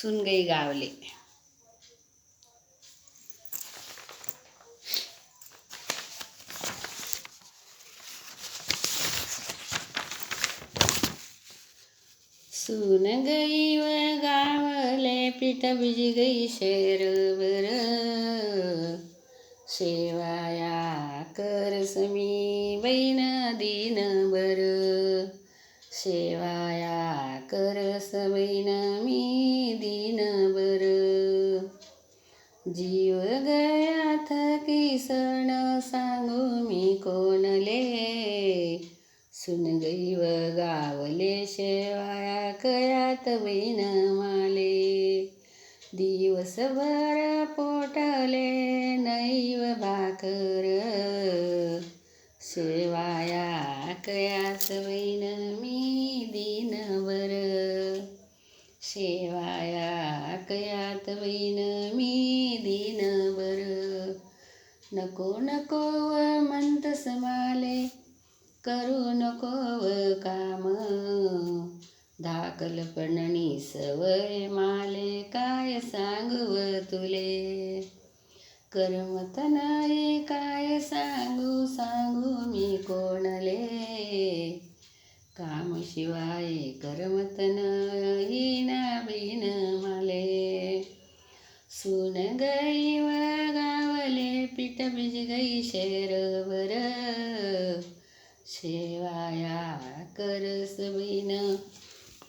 सुनगई गावले. सुन गई व गावले पीठ बिजी गई शेर शेरवर. शेवाया करसमी बैन दिन बर शेवाया करस बैन शेवाया कयात बैन माले दिवसभर पोटले नैव भाकर. शेवाया कयास वैन मी दिनभर. शेवाया कयात वैन मी दिनभर. नको नको व म्हणतस माले. करू नको व काम. धाकलपणी सवय माले काय सांगव तुले? करमत नाही काय सांगू सांगू मी कोणले? काम शिवाय करमत नाही ना बिन माले. सुन गई व गावले पीठ बीज गई शेरवर शेवाया करस बिन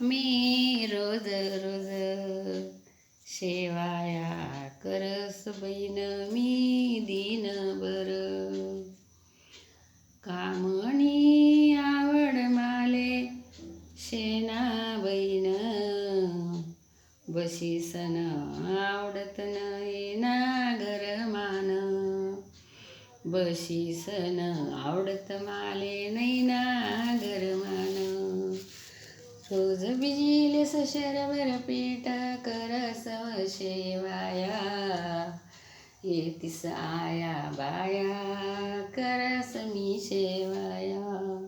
मी रोज रोज शेवाया करस बैन मी दिनभर कामणी आवड माले शेना बैन बशीसन आवडत नाही घर मान. बशीसन आवडत माले नाही रोज बिजिलेस शरभर पीठ करस शेवाया. येतीस आया बाया करस मी शेवाया.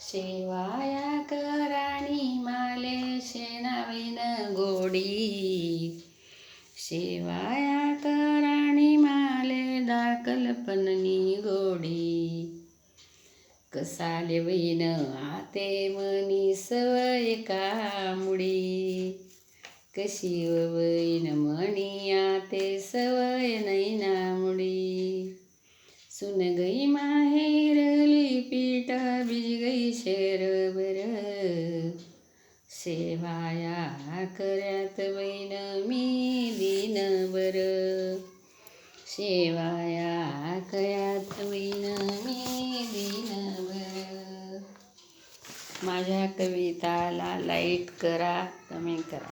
शेवाया कराणी माले शेणावीन गोडी. शेवाया कराणी माले दाकल्पनी गोडी. कसाले वैन आते मनी सवय कामुडी कशी वैन मणी आते सवय नैना मुडी? सुन गई माहेरली पीठ बीज गई शेरबर शेवाया करत वैन मी दिनभर शेवाया कयात वैन मी माझ्या कविताला लाईक करा कमेंट करा.